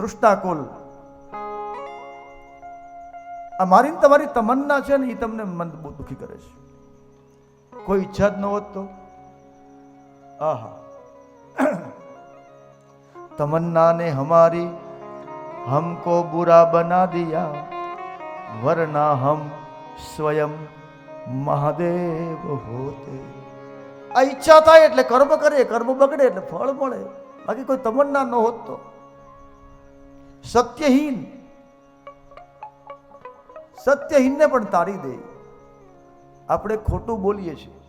તૃષ્ણાકુલ આ મારી તમારી તમન્ના છે ને એ તમને મન બહુ દુઃખી કરે છે. કોઈ ઈચ્છા જ ન હોત તો? આહા. તમન્ના ને હમારી હમકો બુરા બના દિયા, વરના હમ સ્વયં મહાદેવ હોતે. આ ઈચ્છા થાય એટલે કર્મ કરીએ, કર્મ બગડે એટલે ફળ મળે. બાકી કોઈ તમન્ના ન હોત તો? સત્યહીન. સત્યહીનને પણ તારી દે. આપણે ખોટું બોલીએ છીએ.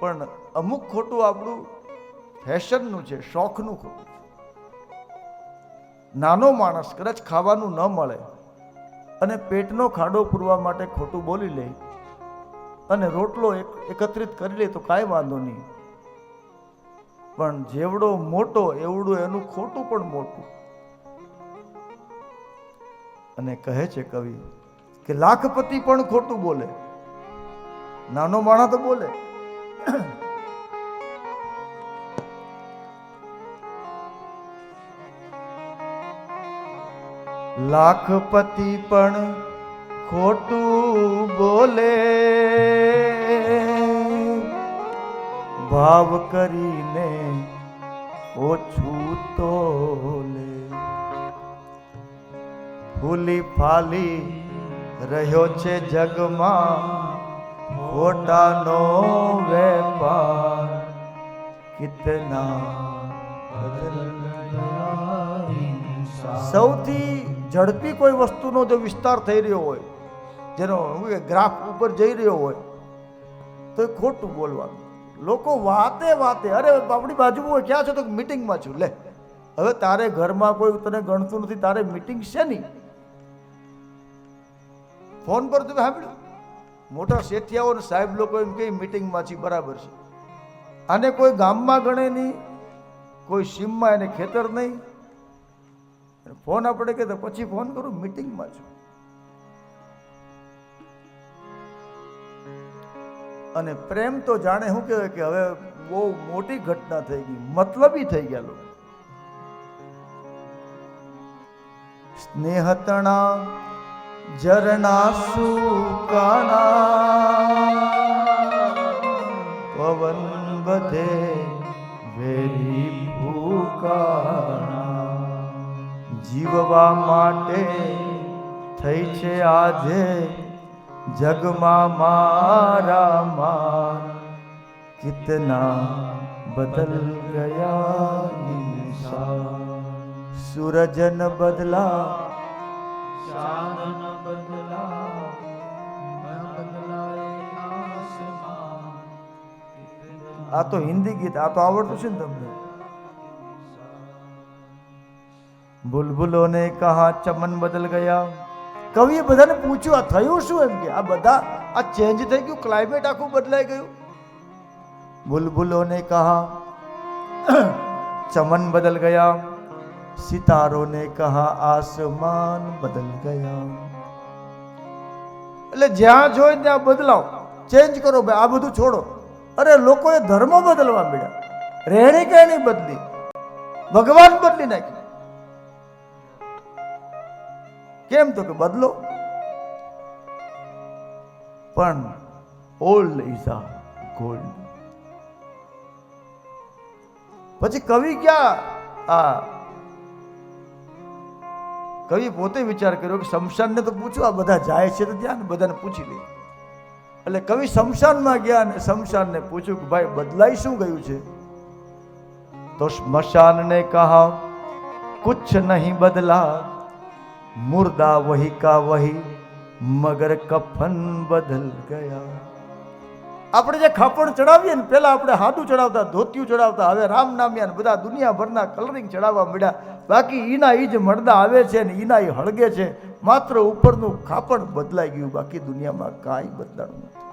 પણ અમુક ખોટું આપણું ફેશનનું છે, શોખનું ખોટું નાનો માણસ કદાચ ખાવાનું ન મળે અને પેટનો ખાડો પૂરવા માટે ખોટું બોલી લે અને રોટલો એક- એકત્રિત કરી લે તો કાંઈ વાંધો નહીં. પણ જેવડો મોટો, એવડું એનું ખોટું પણ મોટું. અને કહે છે કવિ કે લાખપતિ પણ ખોટું બોલે. નાનો માણસ તો બોલે. લાખપતિ પણ ખોટું બોલે. ભાવ કરીને ઓછું તોલે. ફૂલી ફાલી રહ્યો છે જગમાં ખોટાનો વેપાર. કિતના. સૌથી ઝડપી કોઈ વસ્તુનો જો વિસ્તાર થઈ રહ્યો હોય, જેનો ગ્રાફ ઉપર જઈ રહ્યો હોય, તો ખોટું બોલવાનું. લોકો વાતે વાતે, અરે, આપણી બાજુમાં ક્યાં છો તો મિટિંગમાં છું, લે. હવે તારે ઘરમાં કોઈ તને ગણતું નથી, તારે મિટિંગ છે નહીં. ફોન પર તમે સાંભળ્યું મોટા શેઠિયાઓ અને સાહેબ લોકો એમ કે મિટિંગમાં છે બરાબર છે. આને કોઈ ગામમાં ગણે નહીં, કોઈ સીમમાં, એને ખેતર નહીં. ફોન આપણે કે પછી ફોન કરું, મિટિંગમાં છું. અને પ્રેમ તો જાણે શું કહેવાય કે હવે બહુ મોટી ઘટના થઈ ગઈ, મતલબી થઈ ગયા લોકો. સ્નેહતણા, ઝરણા સુકાના પવન બધે વેરી ભૂકાણા જીવવા માટે થઈ છે આજે જગમાં મારા માર કિતના બદલ ગયા ઇન્સાન સૂરજન બદલા ચાંદન બદલા આ તો હિન્દી ગીત આ તો આવડતું છે ને તમને? બુલબુલો ને કહા ચમન બદલ ગયા. કવિએ બધાને પૂછ્યું, આ થયું શું? એમ કે, આ બધા, આ ચેન્જ થઈ ગયું ક્લાઇમેટ આખું બદલાઈ ગયું. બુલબુલોને કહા, ચમન બદલ ગયા. સિતારોને કહા, આસમાન બદલ ગયા. એટલે જ્યાં જોઈ ત્યાં બદલાવ. ચેન્જ કરો ભાઈ, આ બધું છોડો. અરે, લોકોએ ધર્મ બદલવા મળ્યા રહેણી કહેણી બદલી. ભગવાન બદલી નાખી. કેમ તો કે બદલો? પણ ઓલ્ડ ઇઝ અ ગોલ્ડ. પછી કવિ ક્યાં? આ કવિ પોતે વિચાર કર્યો કે શમશાનને તો પૂછો, આ બધા જાય છે તો ત્યાં બધાને પૂછી લે. એટલે કવિ શમશાનમાં ગયા અને શમશાનને પૂછ્યું કે ભાઈ, બદલાઈ શું ગયું છે? તો સ્મશાનને કહા, કુછ નહીં બદલા મુર્દા વહી કા વહી મગર કફન બદલ ગયા આપણે જે ખાપણ ચડાવીએ ને પેલા આપણે હાથું ચડાવતા, ધોતિયું ચડાવતા, હવે રામ નામ્યા ને બધા દુનિયાભરના કલરિંગ ચડાવવા મળ્યા બાકી ઈના ઈ જ મળદા આવે છે ને, ઈના ઈ હળગે છે. માત્ર ઉપરનું ખાપણ બદલાઈ ગયું, બાકી દુનિયામાં કાંઈ બદલાણું નથી.